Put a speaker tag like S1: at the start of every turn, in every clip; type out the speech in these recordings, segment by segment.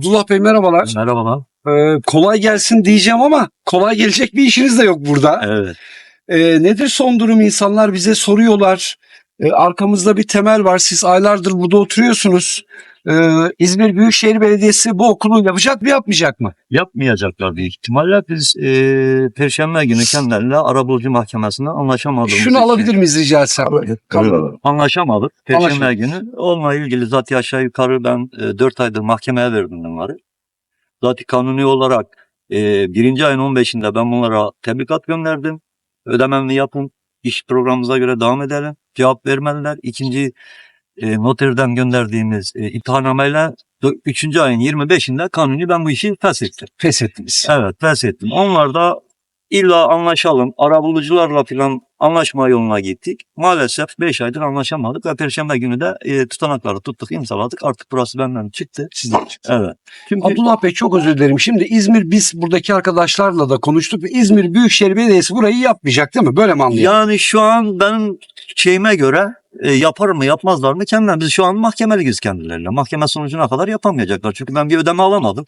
S1: Abdullah Bey merhabalar.
S2: Merhabalar.
S1: Ee, kolay gelsin diyeceğim ama kolay gelecek bir işiniz de yok burada.
S2: Evet.
S1: Ee, nedir son durum insanlar bize soruyorlar. Ee, arkamızda bir temel var. Siz aylardır burada oturuyorsunuz. Ee, İzmir Büyükşehir Belediyesi bu okulu yapacak mı yapmayacak mı?
S2: Yapmayacaklar büyük ihtimalle. Biz e, Perşembe günü kendileriyle arabulucu mahkemesinde anlaşamadığımız
S1: Şunu
S2: için-
S1: alabilir miyiz rica etsem?
S2: Anlaşamadık. Perşembe
S1: Anlaşamadık.
S2: günü. Onunla ilgili zaten aşağı yukarı ben e, 4 aydır mahkemeye verdim bunları. Zaten kanuni olarak e, birinci ayın 15'inde ben bunlara tebligat gönderdim. Ödememi yapın. İş programımıza göre devam edelim. Cevap vermediler. İkinci e, noterden gönderdiğimiz e, dö- üçüncü ayın 25'inde kanuni ben bu işi feshettim.
S1: Feshettiniz.
S2: Evet feshettim. Onlar da illa anlaşalım. Arabulucularla falan anlaşma yoluna gittik. Maalesef 5 aydır anlaşamadık ve Perşembe günü de e, tutanakları tuttuk imzaladık. Artık burası benden çıktı.
S1: Sizden çıktı.
S2: Evet. Çünkü
S1: Abdullah Bey çok özür dilerim. Şimdi İzmir biz buradaki arkadaşlarla da konuştuk ve İzmir Büyükşehir Belediyesi burayı yapmayacak değil mi? Böyle mi anlayalım?
S2: yani şu an benim şeyime göre e, yapar mı yapmazlar mı kendileri. Biz şu an mahkemeliyiz kendilerine. Mahkeme sonucuna kadar yapamayacaklar. Çünkü ben bir ödeme alamadım.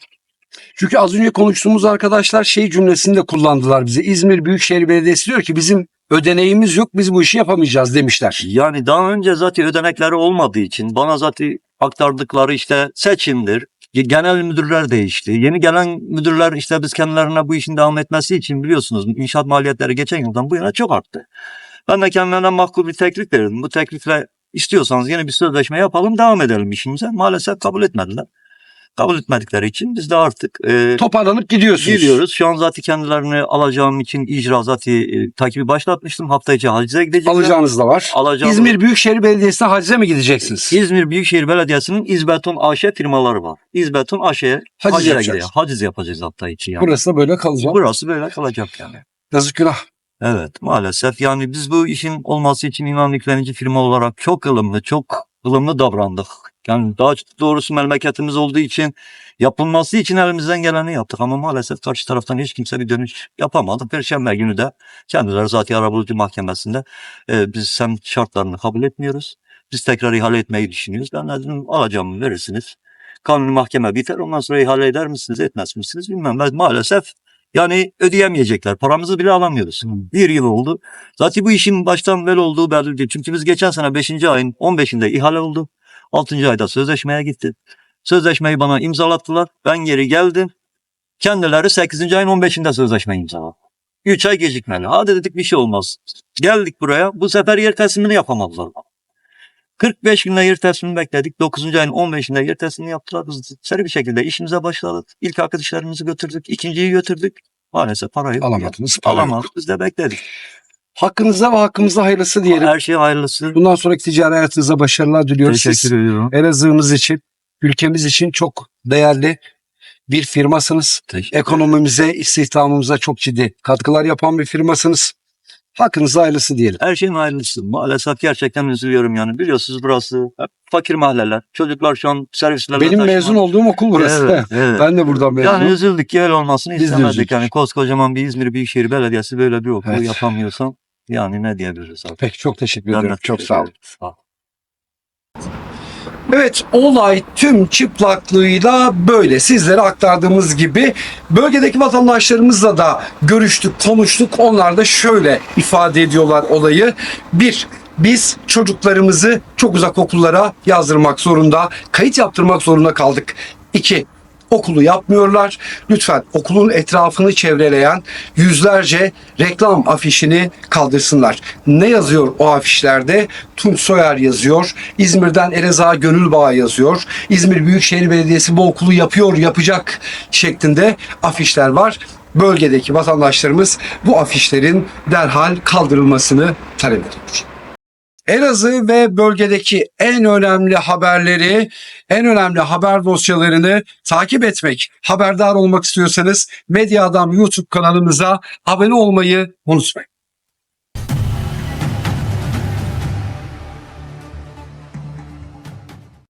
S1: Çünkü az önce konuştuğumuz arkadaşlar şey cümlesini de kullandılar bize. İzmir Büyükşehir Belediyesi diyor ki bizim ödeneğimiz yok biz bu işi yapamayacağız demişler.
S2: Yani daha önce zaten ödenekleri olmadığı için bana zaten aktardıkları işte seçimdir. Genel müdürler değişti. Yeni gelen müdürler işte biz kendilerine bu işin devam etmesi için biliyorsunuz inşaat maliyetleri geçen yıldan bu yana çok arttı. Ben de kendilerine makul bir teklif verdim. Bu teklifle istiyorsanız yeni bir sözleşme yapalım devam edelim işimize. Maalesef kabul etmediler. Kabul etmedikleri için biz de artık e,
S1: Toparlanıp gidiyorsunuz.
S2: Gidiyoruz. Şu an zaten kendilerini alacağım için icra zaten e, takibi başlatmıştım. Hafta içi hacize gidecekler.
S1: Alacağınız da var.
S2: Alacağım.
S1: İzmir Büyükşehir Belediyesi'ne hacize mi gideceksiniz?
S2: İzmir Büyükşehir Belediyesi'nin İzbeton AŞ firmaları var. İzbeton AŞ'ye
S1: Haciz
S2: hacize
S1: yapacağız.
S2: Haciz yapacağız hafta içi yani.
S1: Burası da böyle kalacak.
S2: Burası böyle kalacak yani.
S1: Yazık günah.
S2: Evet maalesef yani biz bu işin olması için inan yüklenici firma olarak çok ılımlı, çok ılımlı davrandık. Yani daha doğrusu memleketimiz olduğu için yapılması için elimizden geleni yaptık ama maalesef karşı taraftan hiç kimse bir dönüş yapamadı. Perşembe günü de kendileri zaten arabulucu mahkemesinde e, biz sen şartlarını kabul etmiyoruz. Biz tekrar ihale etmeyi düşünüyoruz. Ben de dedim alacağımı verirsiniz. Kanuni mahkeme biter ondan sonra ihale eder misiniz etmez misiniz bilmem. Ben maalesef yani ödeyemeyecekler. Paramızı bile alamıyoruz. Bir yıl oldu. Zaten bu işin baştan böyle olduğu belli değil. Çünkü biz geçen sene 5. ayın 15'inde ihale oldu. 6. ayda sözleşmeye gitti. Sözleşmeyi bana imzalattılar. Ben geri geldim. Kendileri 8. ayın 15'inde sözleşme imzaladı. 3 ay gecikmeli. Hadi dedik bir şey olmaz. Geldik buraya. Bu sefer yer teslimini yapamadılar. Bana. 45 günde teslimini bekledik. 9. ayın 15'inde yer teslimini yaptılar. Biz seri bir şekilde işimize başladık. İlk arkadaşlarımızı götürdük. ikinciyi götürdük. Maalesef para yok.
S1: Alamadınız. para.
S2: Alamadık. Biz de bekledik.
S1: Hakkınızda ve hakkımızda hayırlısı diyelim.
S2: Her şey hayırlısı.
S1: Bundan sonraki ticari hayatınıza başarılar diliyoruz. Siz
S2: Teşekkür ediyorum.
S1: Elazığ'ımız için, ülkemiz için çok değerli bir firmasınız.
S2: Teşekkür
S1: Ekonomimize, istihdamımıza çok ciddi katkılar yapan bir firmasınız. Hakkınızda hayırlısı diyelim.
S2: Her şeyin hayırlısı. Maalesef gerçekten üzülüyorum yani. Biliyorsunuz burası hep fakir mahalleler. Çocuklar şu an servislerle
S1: Benim
S2: taşıma-
S1: mezun olduğum okul burası.
S2: Evet, evet.
S1: Ben de buradan mezunum.
S2: Yani üzüldük ki öyle olmasını
S1: Biz de
S2: istemedik.
S1: üzüldük.
S2: Yani koskocaman bir İzmir Büyükşehir Belediyesi böyle bir okulu
S1: Evet.
S2: yapamıyorsam yani ne diyebiliriz abi.
S1: Peki çok teşekkür
S2: Ben de
S1: ederim. Çok sağ olun.
S2: Sağ ol.
S1: Evet olay tüm çıplaklığıyla böyle sizlere aktardığımız gibi bölgedeki vatandaşlarımızla da görüştük, konuştuk. Onlar da şöyle ifade ediyorlar olayı. Bir, biz çocuklarımızı çok uzak okullara yazdırmak zorunda, kayıt yaptırmak zorunda kaldık. İki, okulu yapmıyorlar. Lütfen okulun etrafını çevreleyen yüzlerce reklam afişini kaldırsınlar. Ne yazıyor o afişlerde? Tunç Soyer yazıyor. İzmir'den Elazığ Gönül Bağı yazıyor. İzmir Büyükşehir Belediyesi bu okulu yapıyor, yapacak şeklinde afişler var. Bölgedeki vatandaşlarımız bu afişlerin derhal kaldırılmasını talep ediyor. Elazığ ve bölgedeki en önemli haberleri, en önemli haber dosyalarını takip etmek, haberdar olmak istiyorsanız Medya Adam YouTube kanalımıza abone olmayı unutmayın.